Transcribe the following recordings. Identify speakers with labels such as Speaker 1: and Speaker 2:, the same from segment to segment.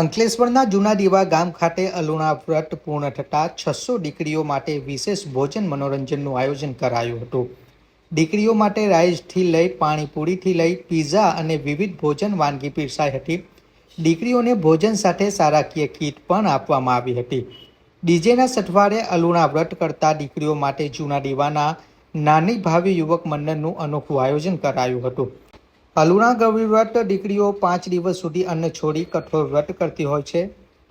Speaker 1: અંકલેશ્વરના જૂના દીવા ગામ ખાતે અલુણા વ્રત પૂર્ણ થતાં છસો દીકરીઓ માટે વિશેષ ભોજન મનોરંજનનું આયોજન કરાયું હતું. દીકરીઓ માટે રાઈસથી લઈ, પાણીપુરીથી લઈ, પીઝા અને વિવિધ ભોજન વાનગી પીરસાઈ હતી. દીકરીઓને ભોજન સાથે સારાકીય કીટ પણ આપવામાં આવી હતી. ડીજેના સઠવારે અલુણા વ્રત કરતા દીકરીઓ માટે જૂના દીવાના નાની ભાવિ યુવક મંડળનું અનોખું આયોજન કરાયું હતું. અલુણા ગૌરી વ્રત દીકરીઓ પાંચ દિવસ સુધી અન્ન છોડી કઠોર વ્રત કરતી હોય છે.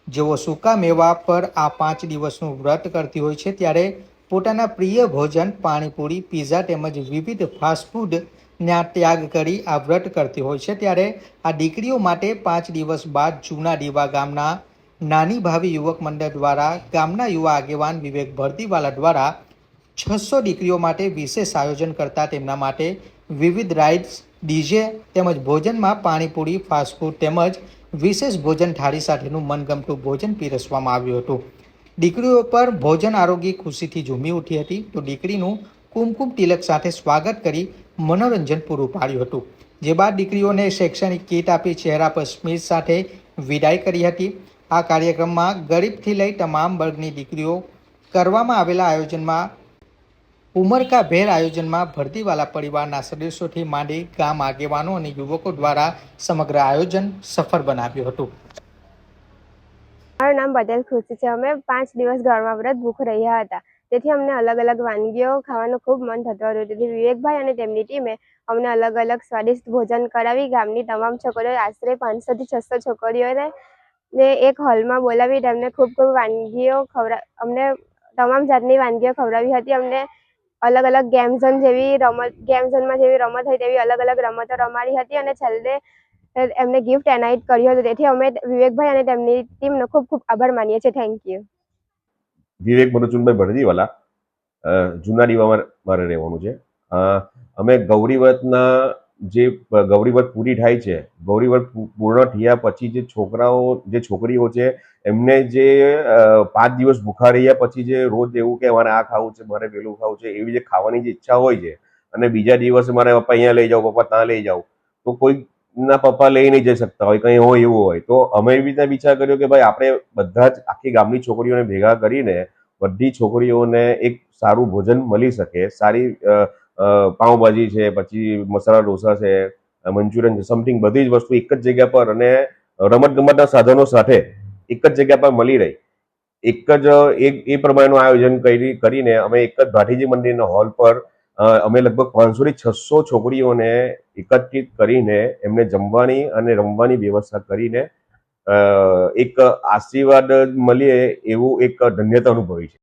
Speaker 1: જેઓ સૂકા મેવા પર આ પાંચ દિવસનું વ્રત કરતી હોય છે ત્યારે પોતાના પ્રિય ભોજન, પાણીપુરી, પીઝા તેમજ વિવિધ ફાસ્ટફૂડના ત્યાગ કરી આ વ્રત કરતી હોય છે. ત્યારે આ દીકરીઓ માટે પાંચ દિવસ બાદ જૂના દીવા ગામના નાની ભાવિ યુવક મંડળ દ્વારા ગામના યુવા આગેવાન વિવેક ભરતીવાલા દ્વારા છસો દીકરીઓ માટે વિશેષ આયોજન કરતા તેમના માટે વિવિધ રાઇડ્સ ડીજે તેમજ ભોજનમાં પાણીપુરી ફાસ્ટફૂડ તેમજ વિશેષ ભોજન થાળી સાથેનું મનગમતું ભોજન પીરસવામાં આવ્યું હતું. દીકરીઓ પર ભોજન આરોગી ખુશીથી ઝૂમી ઉઠી હતી તો દીકરીનું કુમકુમ તિલક સાથે સ્વાગત કરી મનોરંજન પૂરું પાડ્યું હતું. જે બાદ દીકરીઓને શૈક્ષણિક કીટ આપી ચહેરા પર સ્મિત સાથે વિદાય કરી હતી. આ કાર્યક્રમમાં ગરીબથી લઈ તમામ વર્ગની દીકરીઓ કરવામાં આવેલા આયોજનમાં ઉમરકાભેર આયોજનમાં ભરતીવાલા પરિવારના સદસ્યોથી માંડી ગામ આગેવાનો અને યુવકો દ્વારા સમગ્ર આયોજન સફળ બનાવ્યું હતું.
Speaker 2: મારું નામ પટેલ ખુશી છે. અમે પાંચ દિવસ ઘરમાં વ્રત ભૂખ રહ્યા હતા. તેથી અમને અલગ અલગ વાનગીઓ ખાવાનું ખૂબ મન થતું હતું. તેથી વિવેકભાઈ અને તેમની ટીમે અમને અલગ અલગ સ્વાદિષ્ટ ભોજન કરાવી ગામની તમામ છોકરીઓ આશરે પાંચસોથી છસો છોકરીઓને ને એક હોલમાં બોલાવી તેમને ખૂબ ખૂબ વાનગીઓ ખવડા અમને તમામ જાતની વાનગીઓ ખવડાવી હતી. અમને અલગ અલગ ગેમ જેવી રમત ગેમ ઝોનમાં જેવી રમત હોય તેવી અલગ અલગ રમતો રમાડી હતી અને છેલ્લે એમને ગિફ્ટ એનાયત કર્યું હતું. તેથી અમે વિવેકભાઈ અને તેમની ટીમનો ખૂબ ખૂબ આભાર માનીએ છીએ. થેન્ક યુ
Speaker 3: વિવેક મનુચુનભાઈ ભરજીવાલા અ, જૂના દીવામાં મારે રહેવાનું છે. અમે ગૌરીવ્રતના જે ગૌરીવ્રત પૂરી થાય છે ગૌરીવ્રત પૂર્ણ થયા પછી જે છોકરાઓ, જે છોકરીઓ છે, એમને જે પાંચ દિવસ ભૂખા રહ્યા પછી જે રોજ એવું કે, મારે આ ખાવું છે, મારે પેલું ખાવું છે, એવી જે ખાવાની જે ઈચ્છા હોય છે, અને બીજા દિવસે મારે પપ્પા અહીંયા લઈ જાઓ, પપ્પા ત્યાં લઈ જાઓ, તો કોઈ ના પપ્પા લઈ નહીં જઈ શકતા હોય, કંઈ હોય એવું હોય. તો અમે એવી રીતના વિચાર કર્યો કે, ભાઈ, આપણે બધા જ આખી ગામની છોકરીઓને ભેગા કરીને બધી છોકરીઓને એક સારું ભોજન મળી શકે, સારી પાઉંભાજી છે, પછી મસાલા ઢોસા છે, મંચુરિયન છે સમથિંગ બધી જ વસ્તુ એક જ જગ્યા પર અને રમત ગમતના સાધનો સાથે એક જ જગ્યા પર મળી રહી. એક જ, એ એ પ્રમાણેનું આયોજન કરી, કરીને અમે એક જ ભાટીજી મંદિરના હોલ પર અમે લગભગ પાંચસોથી છસો છોકરીઓને એકત્રિત કરીને એમને જમવાની અને રમવાની વ્યવસ્થા કરીને એક આશીર્વાદ મળીએ એવું એક ધન્યતા અનુભવી છે.